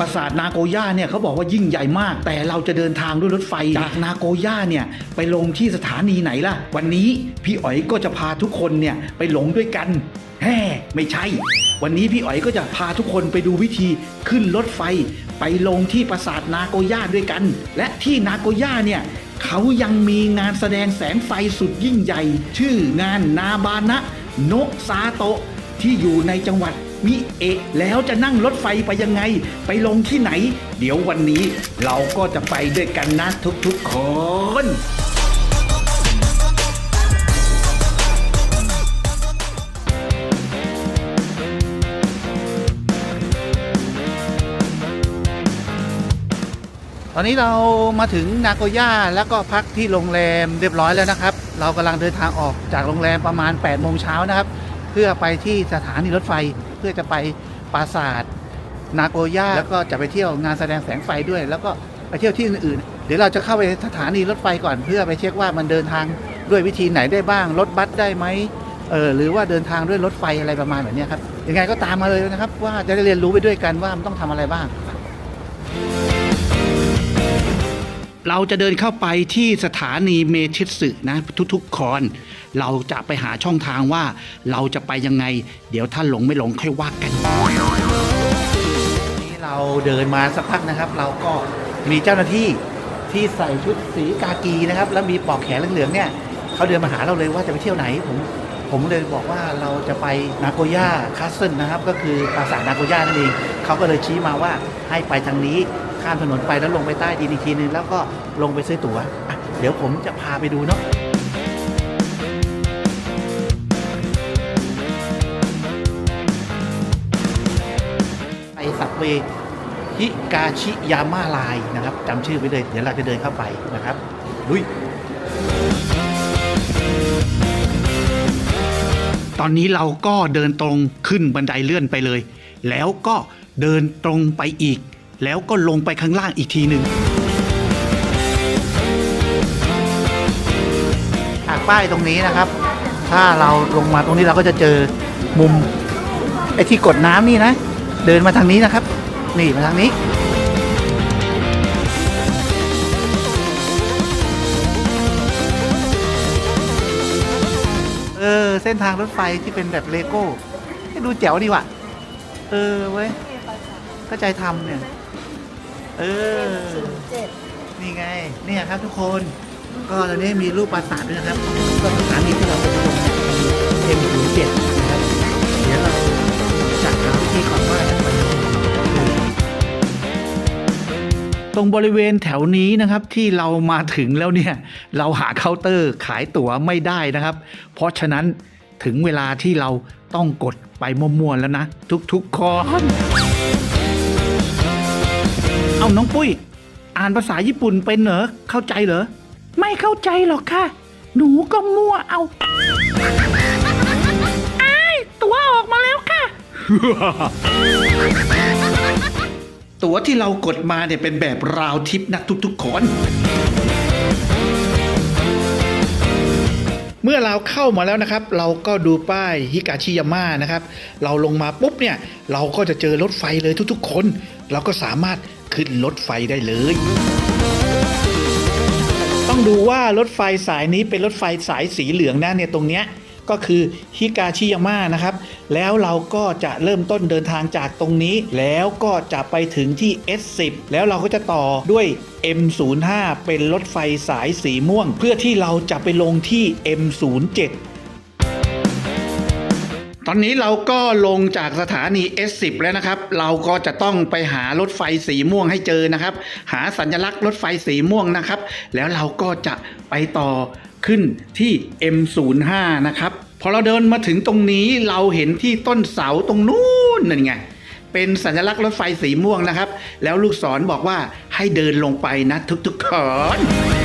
ปราสาทนาโกย่าเนี่ยเขาบอกว่ายิ่งใหญ่มาก แต่เราจะเดินทางด้วยรถไฟจากนาโกย่าเนี่ยไปลงที่สถานีไหนล่ะ วันนี้พี่อ๋อยก็จะพาทุกคนเนี่ยไปหลงด้วยกันแฮ่ไม่ใช่ วันนี้พี่อ๋อยก็จะพาทุกคนไปดูวิธีขึ้นรถไฟ ไปลงที่ปราสาทนาโกย่าด้วยกัน และที่นาโกย่าเนี่ยเขายังมีงานแสดงแสงไฟสุดยิ่งใหญ่ ชื่องานนาบานะโนะซาโตะที่อยู่ในจังหวัด มิเอะแล้วจะนั่งรถไฟไปยังไง ไปลงที่ไหน เดี๋ยววันนี้เราก็จะไปด้วยกันนะทุกๆคนตอนนี้เรามาถึงนาโกย่าแล้วก็พักที่โรงแรมเรียบร้อยแล้วนะครับ เรากำลังเดินทางออกจากโรงแรมประมาณ8โมงเช้านะครับ เพื่อไปที่สถานีรถไฟ เพื่อจะไปปราสาทนาโกย่าแล้วก็จะไปเที่ยวงานแสดงแสงไฟด้วย แล้วก็ไปเที่ยวที่อื่นๆ เดี๋ยวเราจะเข้าไปสถานีรถไฟก่อนเพื่อไปเช็คว่ามันเดินทางด้วยวิธีไหนได้บ้าง รถบัสได้ไหมเออหรือว่าเดินทางด้วยรถไฟอะไรประมาณแบบเนี้ยครับยังไงก็ตามมาเลยนะครับ ว่าจะได้เรียนรู้ไปด้วยกันว่ามันต้องทำอะไรบ้าง เราจะเดินเข้าไปที่สถานีเมทิสึนะทุกๆคอน เราจะไปหาช่องทางว่าเราจะไปยังไง เดี๋ยวถ้าหลงไม่หลงค่อยว่ากันนี่เราเดินมาสักพักนะครับ เราก็มีเจ้าหน้าที่ที่ใส่ชุดสีกากีนะครับ แล้วมีปลอกแขนเหลืองๆเนี่ยเขาเดินมาหาเราเลยว่าจะไปเที่ยวไหนผมผมเลยบอกว่าเราจะไปนาโกย่าคาสเซิลนะครับ ก็คือปราสาทนาโกย่านั่นเองเขาก็เลยชี้มาว่าให้ไปทางนี้ ข้ามถนนไปแล้วลงไปใต้ดินอีกทีนึงแล้วก็ลงไปซื้อตั๋วอะเดี๋ยวผมจะพาไปดูเนาะไปสับเวฮิกาชิยาม่าลายนะครับจำชื่อไว้เลยเดี๋ยวเราจะเดินเข้าไปนะครับลุยตอนนี้เราก็เดินตรงขึ้นบันไดเลื่อนไปเลย แล้วก็เดินตรงไปอีก แล้วก็ลงไปข้างล่างอีกทีหนึ่งจากป้ายตรงนี้นะครับ ถ้าเราลงมาตรงนี้เราก็จะเจอมุมไอ้ที่กดน้ำนี่นะ เดินมาทางนี้นะครับ นี่มาทางนี้เออเส้นทางรถไฟที่เป็นแบบเลโก้ให้ดูแจ๋วดีว่ะ เออเว้ยเข้าใจทำเนี่ย เออนี่ไง เนี่ยครับทุกคน ก็ตอนนี้มีรูปปราสาทด้วยนะครับ ก็สถานีที่เราไปลงเอ็มศูนย์เจ็ดนะครับเดี๋ยวเราจัดหาวิธีก่อนว่าจะไป ตรงบริเวณแถวนี้นะครับที่เรามาถึงแล้วเนี่ย เราหาเคาน์เตอร์ขายตั๋วไม่ได้นะครับ เพราะฉะนั้นถึงเวลาที่เราต้องกดไปมั่วๆแล้วนะ ทุกๆคน เอาน้องปุ้ย อ่านภาษาญี่ปุ่นเป็นเหรอ เข้าใจเหรอ ไม่เข้าใจหรอกค่ะ หนูก็มั่วเอาไอ้ายตัวออกมาแล้วค่ะ ตั๋วที่เรากดมาเนี่ยเป็นแบบราวทิปนะทุกๆคน เมื่อเราเข้ามาแล้วนะครับ เราก็ดูป้ายฮิกาชิยาม่านะครับ เราลงมาปุ๊บเนี่ย เราก็จะเจอรถไฟเลยทุกๆคน เราก็สามารถ ขึ้นรถไฟได้เลย ต้องดูว่ารถไฟสายนี้เป็นรถไฟสายสีเหลืองนะเนี่ยตรงเนี้ยก็คือฮิกาชิยาม่านะครับ แล้วเราก็จะเริ่มต้นเดินทางจากตรงนี้ แล้วก็จะไปถึงที่ S10 แล้วเราก็จะต่อด้วย M05 เป็นรถไฟสายสีม่วง เพื่อที่เราจะไปลงที่ M07 ตอนนี้เราก็ลงจากสถานี S10 แล้วนะครับ เราก็จะต้องไปหารถไฟสีม่วงให้เจอนะครับ หาสัญลักษณ์รถไฟสีม่วงนะครับ แล้วเราก็จะไปต่อขึ้นที่ M05 นะครับ พอเราเดินมาถึงตรงนี้เราเห็นที่ต้นเสาตรงนู้นนั่นไง เป็นสัญลักษณ์รถไฟสีม่วงนะครับ แล้วลูกศรบอกว่าให้เดินลงไปนะทุกๆคน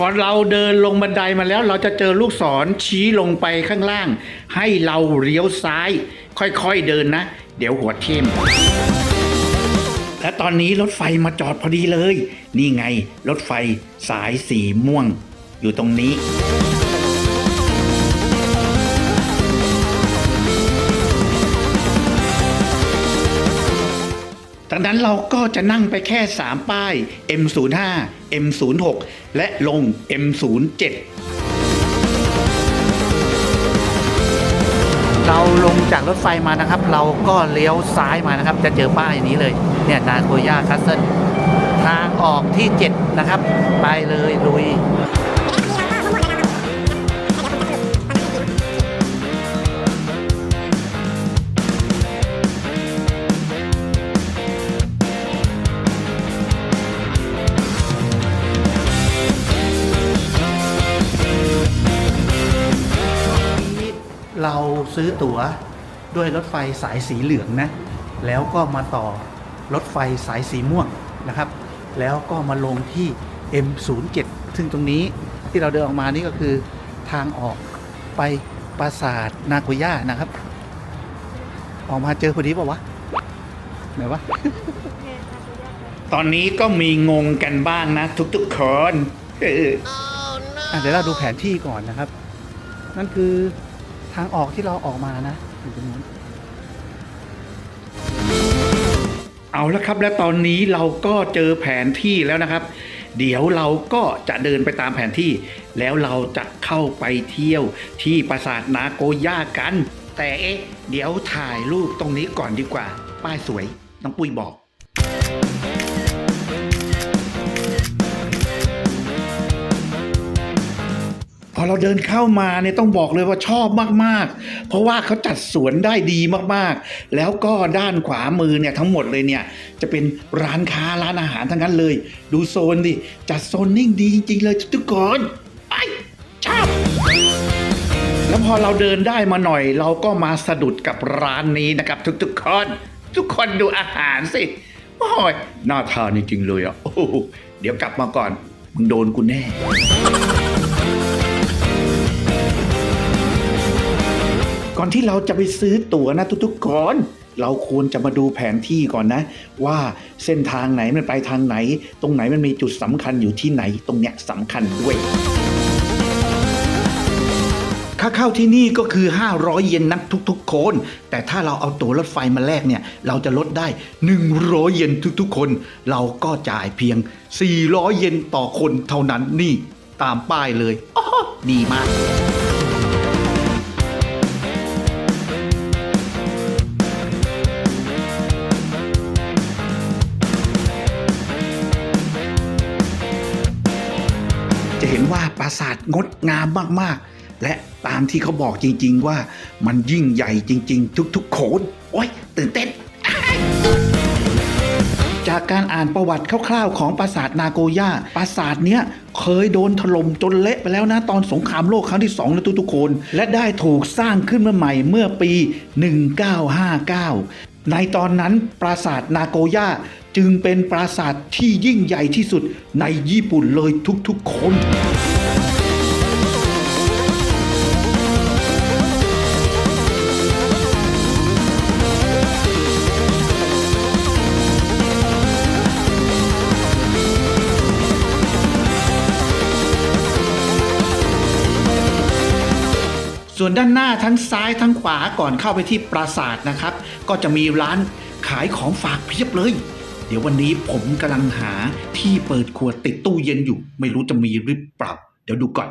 พอเราเดินลงบันไดมาแล้วเราจะเจอลูกศรชี้ลงไปข้างล่าง ให้เราเลี้ยวซ้าย ค่อยๆเดินนะ เดี๋ยวหัวทิ่มและตอนนี้รถไฟมาจอดพอดีเลย นี่ไงรถไฟสายสีม่วง อยู่ตรงนี้ ดังนั้นเราก็จะนั่งไปแค่ 3 ป้าย M05 M06 และลง M07 เราลงจากรถไฟมานะครับ เราก็เลี้ยวซ้ายมานะครับ จะเจอป้ายนี้เลย เนี่ยนาโกย่าคัสเซิลทางออกที่ 7 นะครับ ไปเลยลุย ซื้อตั๋วด้วยรถไฟสายสีเหลืองนะ แล้วก็มาต่อรถไฟสายสีม่วงนะครับ แล้วก็มาลงที่ M07 ซึ่งตรงนี้ที่เราเดินออกมานี่ก็คือทางออกไปปราสาทนาโกย่านะครับ ออกมาเจอพอดีป่าวะไหนวะ ตอนนี้ก็มีงงกันบ้างนะ ทุกๆคนเอออะเดี๋ยวเราดูแผนที่ก่อนนะครับ นั่นคือ ทางออกที่เราออกมานะอยู่ตรงนู้นเอาละครับ และตอนนี้เราก็เจอแผนที่แล้วนะครับ เดี๋ยวเราก็จะเดินไปตามแผนที่ แล้วเราจะเข้าไปเที่ยวที่ปราสาทนาโกย่ากัน แต่เอ๊ะ เดี๋ยวถ่ายรูปตรงนี้ก่อนดีกว่า ป้ายสวย น้องปุ้ยบอก อเราเดินเข้ามาเนี่ยต้องบอกเลยว่าชอบมากๆ เพราะว่าเขาจัดสวนได้ดีมากๆ แล้วก็ด้านขวามือเนี่ยทั้งหมดเลยเนี่ยจะเป็นร้านค้าร้านอาหารทั้งนั้นเลย ดูโซนดิจัดโซนนิ่งดีจริงๆเลยทุกคนไอชอบแล้วพอเราเดินได้มาหน่อย เราก็มาสะดุดกับร้านนี้นะครับทุกๆคนทุกคนดูอาหารสิโอ้ยน่าทานจริงๆเลยอะเดี๋ยวกลับมาก่อนมึงโดนกูแน่ ก่อนที่เราจะไปซื้อตั๋วนะทุกๆคนเราควรจะมาดูแผนที่ก่อนนะ ว่าเส้นทางไหนมันไปทางไหน ตรงไหนมันมีจุดสำคัญอยู่ที่ไหนตรงเนี้ยสำคัญด้วยค่าเข้าที่นี่ก็คือ 500 เยนนักทุกๆ คน แต่ถ้าเราเอาตั๋วรถไฟมาแลกเนี่ย เราจะลดได้ 100 เยนทุกๆ คน เราก็จ่ายเพียง 400 เยนต่อคนเท่านั้นนี่ตามป้ายเลยอ๋อดีมาก งดงามมากๆ และตามที่เขาบอกจริง ๆ ว่ามันยิ่งใหญ่จริง ๆ ทุกๆ โขน โอ้ยตื่นเต้น จากการอ่านประวัติคร่าวๆ ของปราสาทนาโกย่า ปราสาทเนี้ยเคยโดนถล่มจนเละไปแล้วนะ ตอนสงครามโลกครั้งที่2นะทุกๆคน และได้ถูกสร้างขึ้นมาใหม่เมื่อปี 1959ในตอนนั้นปราสาทนาโกย่าจึงเป็นปราสาทที่ยิ่งใหญ่ที่สุดในญี่ปุ่นเลยทุกๆคน ด้านหน้าทั้งซ้ายทั้งขวาก่อนเข้าไปที่ปราสาทนะครับ ก็จะมีร้านขายของฝากเพียบเลย เดี๋ยววันนี้ผมกำลังหาที่เปิดขวดติดตู้เย็นอยู่ ไม่รู้จะมีหรือเปล่า เดี๋ยวดูก่อน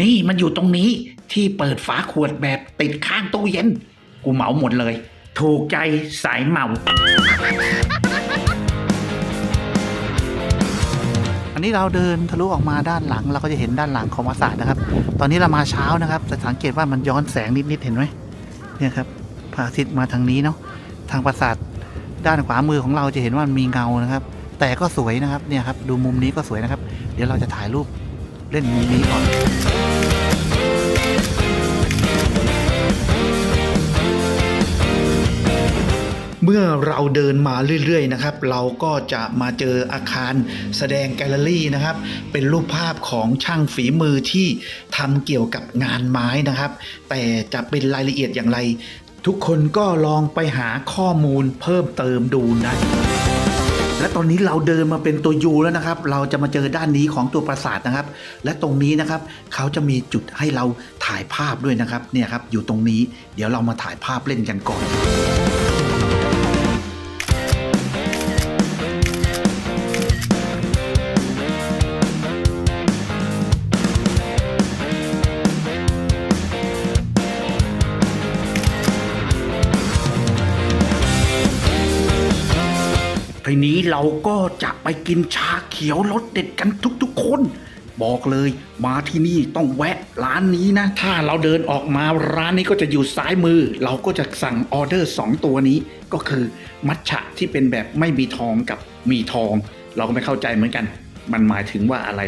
นี่มันอยู่ตรงนี้ที่เปิดฝาขวดแบบติดข้างตู้เย็น กูเหมาหมดเลย ถูกใจสายเหมา นี้เราเดินทะลุออกมาด้านหลัง เราก็จะเห็นด้านหลังของปราสาทนะครับ ตอนนี้เรามาเช้านะครับจะสังเกตว่ามันย้อนแสงนิดๆเห็นไหมเนี่ยครับพระอาทิตย์มาทางนี้เนาะทางปราสาทด้านขวามือของเราจะเห็นว่ามันมีเงานะครับ แต่ก็สวยนะครับเนี่ยครับดูมุมนี้ก็สวยนะครับ เดี๋ยวเราจะถ่ายรูปเล่นมุมนี้ก่อน เมื่อเราเดินมาเรื่อยๆนะครับ เราก็จะมาเจออาคารแสดงแกลเลอรี่นะครับ เป็นรูปภาพของช่างฝีมือที่ทำเกี่ยวกับงานไม้นะครับ แต่จะเป็นรายละเอียดอย่างไร ทุกคนก็ลองไปหาข้อมูลเพิ่มเติมดูนะและตอนนี้เราเดินมาเป็นตัวยูแล้วนะครับ เราจะมาเจอด้านนี้ของตัวปราสาทนะครับ และตรงนี้นะครับเขาจะมีจุดให้เราถ่ายภาพด้วยนะครับ เนี่ยครับอยู่ตรงนี้ เดี๋ยวเรามาถ่ายภาพเล่นกันก่อน ทีนี้เราก็จะไปกินชาเขียวรสเด็ดกันทุกๆคน บอกเลยมาที่นี่ต้องแวะร้านนี้นะ ถ้าเราเดินออกมาร้านนี้ก็จะอยู่ซ้ายมือ เราก็จะสั่งออเดอร์ 2 ตัวนี้ ก็คือมัทฉะที่เป็นแบบไม่มีทองกับมีทอง เราก็ไม่เข้าใจเหมือนกัน มันหมายถึงว่าอะไร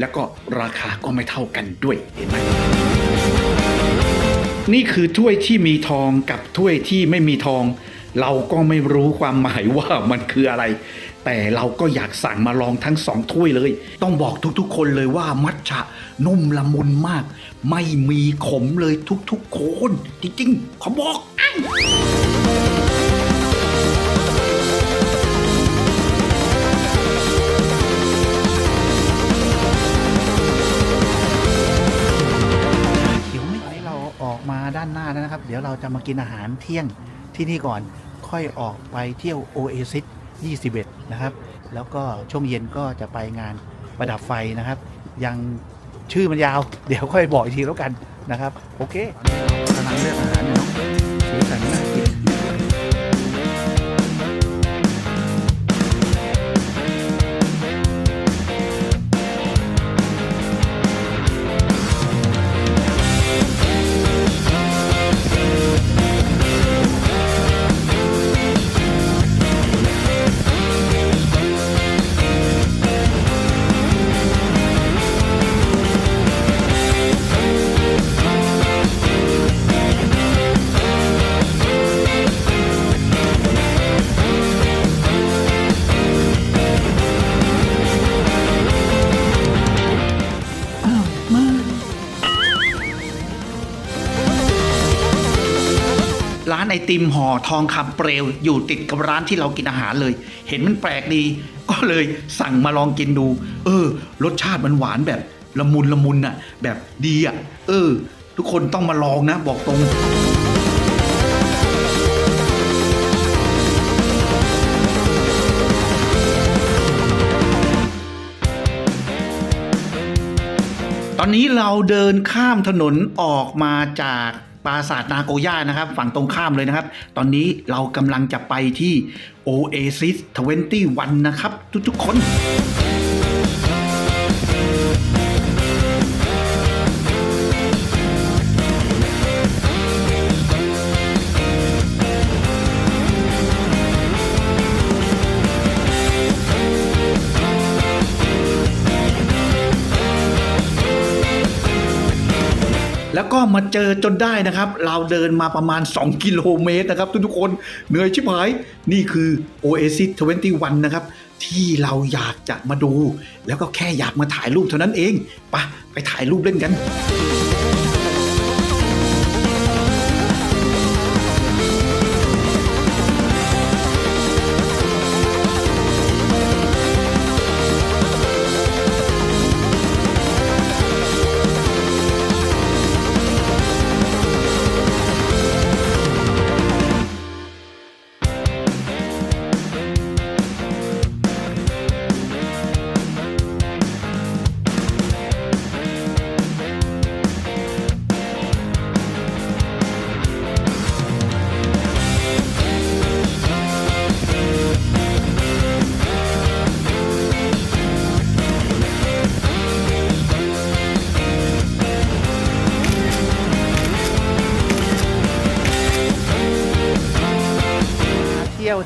แล้วก็ราคาก็ไม่เท่ากันด้วยเห็นไหมนี่คือถ้วยที่มีทองกับถ้วยที่ไม่มีทอง เราก็ไม่รู้ความหมายว่ามันคืออะไร แต่เราก็อยากสั่งมาลองทั้งสองถ้วยเลย ต้องบอกทุกๆ คนเลยว่ามัทฉะนุ่มละมุนมาก ไม่มีขมเลยทุกๆ คน จริงๆขอบอกเขียวไมตอนนี้เราออกมาด้านหน้าแล้วนะครับ เดี๋ยวเราจะมากินอาหารเที่ยง ที่นี่ก่อนค่อยออกไปเที่ยวโอเอซิส21 นะครับ แล้วก็ช่วงเย็นก็จะไปงานประดับไฟนะครับ ยังชื่อมันยาว เดี๋ยวค่อยบอกอีกทีแล้วกันนะครับ โอเคกำลังเลือกอาหารอยู่เนาะสีสันน่ากิน ร้านไอติมห่อทองคำเปลวอยู่ติดกับร้านที่เรากินอาหารเลย เห็นมันแปลกดี ก็เลยสั่งมาลองกินดู เออ รสชาติมันหวานแบบละมุนละมุนน่ะ แบบดีอะ เออ ทุกคนต้องมาลองนะ บอกตรงตอนนี้เราเดินข้ามถนนออกมาจาก ปราสาทนาโกย่านะครับ ฝั่งตรงข้ามเลยนะครับ ตอนนี้เรากำลังจะไปที่ Oasis 21 นะครับ ทุกๆคน มาเจอจนได้นะครับ เราเดินมาประมาณ 2 กิโลเมตรนะครับ ทุกๆคนเหนื่อยชิบหาย นี่คือ Oasis 21 นะครับ ที่เราอยากจะมาดู แล้วก็แค่อยากมาถ่ายรูปเท่านั้นเองปะไปถ่ายรูปเล่นกัน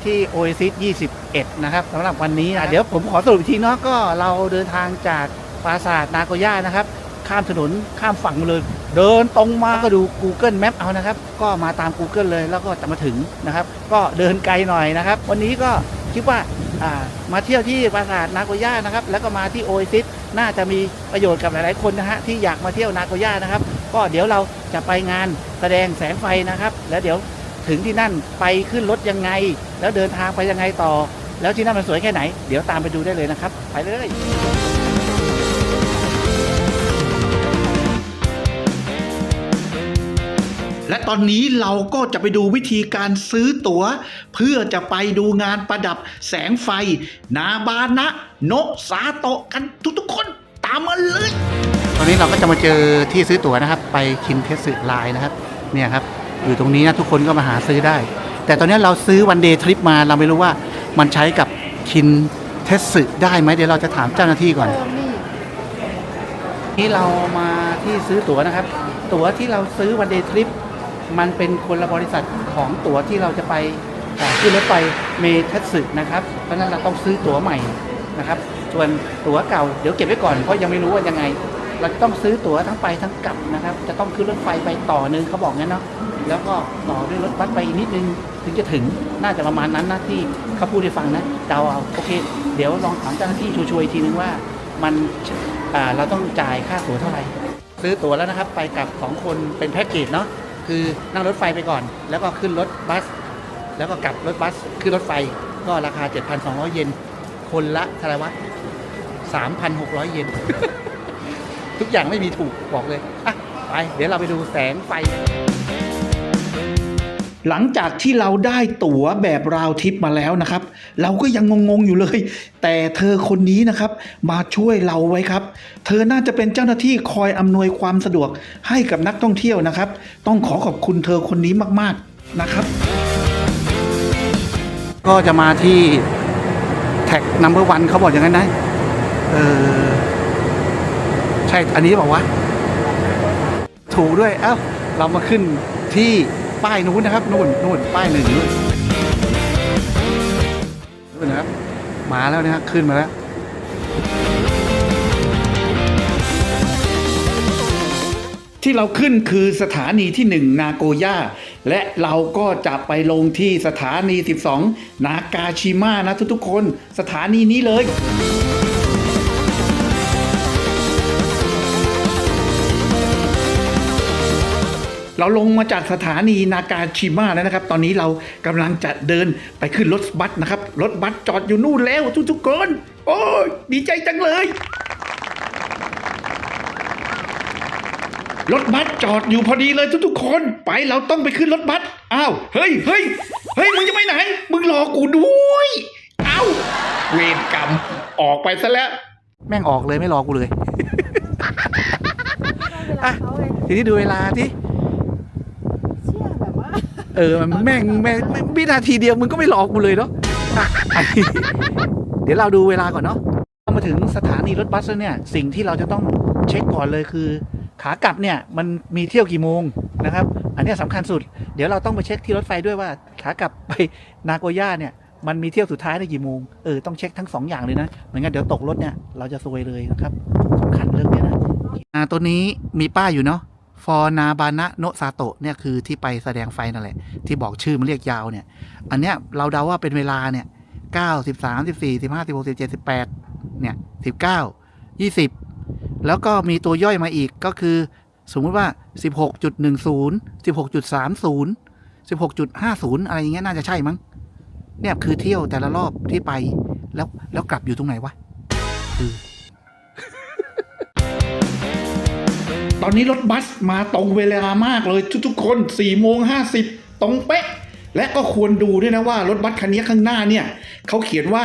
เที่ยวที่ Oasis 21 นะครับสำหรับวันนี้อะเดี๋ยวผมขอสรุปอีกทีเนาะก็เราเดินทางจากปราสาทนาโกย่านะครับ ข้ามถนนข้ามฝั่งมาเลย เดินตรงมาก็ดู Google Map เอานะครับ ก็มาตาม Google เลยแล้วก็จะมาถึงนะครับ ก็เดินไกลหน่อยนะครับ วันนี้ก็คิดว่าอ่ามาเที่ยวที่ปราสาทนาโกย่านะครับ แล้วก็มาที่ Oasis น่าจะมีประโยชน์กับหลาย ๆ คนนะฮะที่อยากมาเที่ยวนาโกย่านะครับ ก็เดี๋ยวเราจะไปงานแสดงแสงไฟนะครับ แล้วเดี๋ยว ถึงที่นั่นไปขึ้นรถยังไง แล้วเดินทางไปยังไงต่อ แล้วที่นั่นมันสวยแค่ไหน เดี๋ยวตามไปดูได้เลยนะครับ ไปเลยและตอนนี้เราก็จะไปดูวิธีการซื้อตั๋ว เพื่อจะไปดูงานประดับแสงไฟ นาบานะโนะซาโตะกันทุกๆคนตามมาเลย ตอนนี้เราก็จะมาเจอที่ซื้อตั๋วนะครับ ไปคินเทสึไลน์นะครับ เนี่ยครับ อยู่ตรงนี้นะทุกคนก็มาหาซื้อได้ แต่ตอนนี้เราซื้อวันเดย์ทริปมาเราไม่รู้ว่ามันใช้กับชินเทสสึได้ไหมเดี๋ยวเราจะถามเจ้าหน้าที่ก่อน นี่เรามาที่ซื้อตั๋วนะครับ ตั๋วที่เราซื้อวันเดย์ทริปมันเป็นคนละบริษัทของตั๋วที่เราจะไปขึ้นรถไฟเมทัสึนะครับ เพราะนั้นเราต้องซื้อตั๋วใหม่นะครับ ส่วนตั๋วเก่าเดี๋ยวเก็บไว้ก่อนเพราะยังไม่รู้ว่ายังไง เราต้องซื้อตั๋วทั้งไปทั้งกลับนะครับ จะต้องขึ้นรถไฟไปต่อนึงเขาบอกงั้นเนาะ แล้วก็ต่อด้วยรถบัสไปอีกนิดนึงถึงจะถึงน่าจะประมาณนั้นนะที่เขาพูดให้ฟังนะเดาเอาโอเค เดี๋ยวลองถามเจ้าหน้าที่ช่วยๆอีกทีนึงว่ามันเราต้องจ่ายค่าตั๋วเท่าไหร่ซื้อตั๋วแล้วนะครับไปกับสองคนเป็นแพ็กเกจเนาะคือนั่งรถไฟไปก่อน แล้วก็ขึ้นรถบัส แล้วก็กลับรถบัสขึ้นรถไฟก็ราคา 7,200 เยนคนละเท่าไหร่วะ3,600 เยนทุกอย่างไม่มีถูกบอกเลยอะไปเดี๋ยวเราไปดูแสงไฟ หลังจากที่เราได้ตั๋วแบบราวทิปมาแล้วนะครับ เราก็ยังงงๆอยู่เลย แต่เธอคนนี้นะครับ มาช่วยเราไว้ครับ เธอน่าจะเป็นเจ้าหน้าที่คอยอำนวยความสะดวกให้กับนักท่องเที่ยวนะครับ ต้องขอขอบคุณเธอคนนี้มากๆนะครับ ก็จะมาที่แท็กนัมเบอร์วันเขาบอกอย่างนั้นนะเออใช่อันนี้บอกว่า ถูกด้วยเอ้าเรามาขึ้นที่ ป้ายนู้นนะครับนู่นนู่นป้ายหนึ่งนู่นนู่นนะครับมาแล้วนะครับขึ้นมาแล้วที่เราขึ้นคือสถานีที่ 1 นาโกย่าและเราก็จะไปลงที่สถานี 12 นากาชิมะนะทุกๆคน สถานีนี้เลย เราลงมาจากสถานีนากาชิมะแล้วนะครับ ตอนนี้เรากำลังจะเดินไปขึ้นรถบัสนะครับ รถบัสจอดอยู่นู่นแล้วทุกๆคน โอ้ยดีใจจังเลย รถบัสจอดอยู่พอดีเลยทุกๆคน ไปเราต้องไปขึ้นรถบัสอ้าวเฮ้ยเฮ้ยเฮ้ยมึงจะไปไหน มึงรอกูด้วยเอ้าเวรกรรมออกไปซะแล้วแม่งออกเลยไม่รอกูเลยเวลาเขาเลยทีนี้ดูเวลาที่ เออมันแม่งแม่งแม่งวินาทีเดียวมึงก็ไม่รอกูเลยเนาะเดี๋ยวเราดูเวลาก่อนเนาะพอมาถึงสถานีรถบัสแล้วเนี่ย สิ่งที่เราจะต้องเช็คก่อนเลยคือ ขากลับเนี่ยมันมีเที่ยวกี่โมงนะครับ อันนี้ยสำคัญสุด เดี๋ยวเราต้องไปเช็คที่รถไฟด้วยว่าขากลับไปนาโกย่าเนี่ยมันมีเที่ยวสุดท้ายได้กี่โมง เออ ต้องเช็คทั้งสองอย่างเลยนะไม่งั้นเดี๋ยวตกรถเนี่ย เราจะซวยเลยนะครับสำคัญเรื่องนี้นะอ่าตัวนี้มีป้ายอยู่เนาะ ฟอร์นาบานะโนซาโตะเนี่ยคือที่ไปแสดงไฟนั่นแหละ ที่บอกชื่อมันเรียกยาวเนี่ย อันเนี้ยเราเดาว่าเป็นเวลาเนี่ยเก้าสิบสามสิบสี่สิบห้าสิบหกสิบเจ็ดสิบแปดเนี่ยสิบเก้ายี่สิบแล้วก็มีตัวย่อยมาอีกก็คือ สมมุติว่าสิบหกจุดหนึ่งศูนย์สิบหกจุดสามศูนย์สิบหกจุดห้าศูนย์อะไรอย่างเงี้ยน่าจะใช่มั้งเนี่ยคือเที่ยวแต่ละรอบที่ไปแล้วแล้วกลับอยู่ตรงไหนวะเอ อตอนนี้รถบัสมาตรงเวลามากเลยทุกๆคน4โมง50ตรงเป๊ะ และก็ควรดูด้วยนะว่ารถบัสคันนี้ข้างหน้าเนี่ยเขาเขียนว่า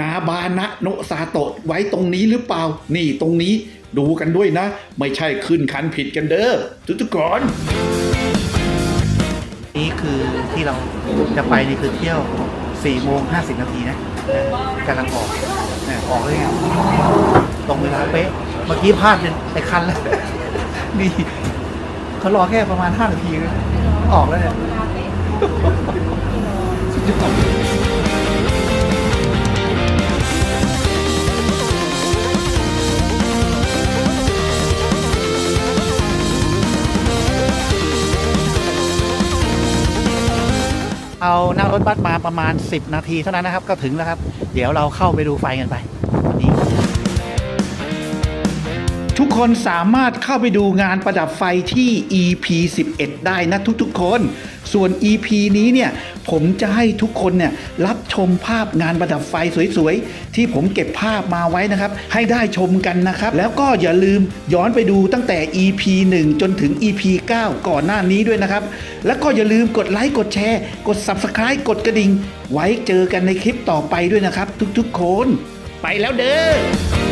นาบานะโนซาโตะไว้ตรงนี้หรือเปล่า นี่ตรงนี้ดูกันด้วยนะ ไม่ใช่ขึ้นคันผิดกันเด้อทุกๆคนนี่คือที่เราจะไปนี่คือเที่ยว4โมง50 นาทีนะกำลังออกออกเลยไงตรงเวลาเป๊ะ เมื่อกี้พลาดเป็นไปคันแล้ว นี่เขารอแค่ประมาณ5นาทีเลยออกแล้วเนี่ยสุดยอดเอานั่งรถบัสมาประมาณ 10 นาทีเท่านั้นนะครับ ก็ถึงแล้วครับ เดี๋ยวเราเข้าไปดูไฟกันไป ทุกคนสามารถเข้าไปดูงานประดับไฟที่ EP 11 ได้นะทุกๆคน ส่วน EP นี้เนี่ยผมจะให้ทุกคนเนี่ยรับชมภาพงานประดับไฟสวยๆ ที่ผมเก็บภาพมาไว้นะครับ ให้ได้ชมกันนะครับ แล้วก็อย่าลืมย้อนไปดูตั้งแต่ EP 1 จนถึง EP 9 ก่อนหน้านี้ด้วยนะครับ แล้วก็อย่าลืมกดไลค์กดแชร์ กด Subscribe กดกระดิ่ง ไว้เจอกันในคลิปต่อไปด้วยนะครับ ทุกๆคน ไปแล้วเด้อ